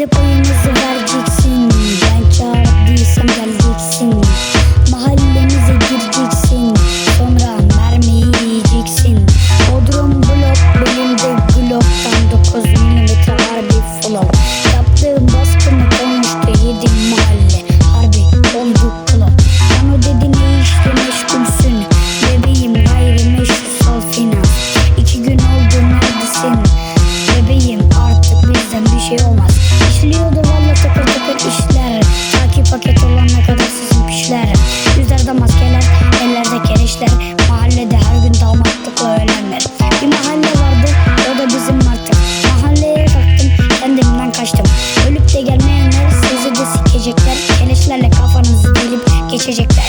Depois eu ponho no de sininho. Çürüyordu valla takır takır işler. Takip paket olana kadar sizin pişler. Yüzlerde maskeler, ellerde kereçler Mahallede her gün damatlıkla ölenler Bir mahalle vardı, o da bizim artık Mahalleye kalktım, kendimden kaçtım. Ölüp de gelmeyenler sizi de sikecekler. Kereçlerle kafanızı delip geçecekler.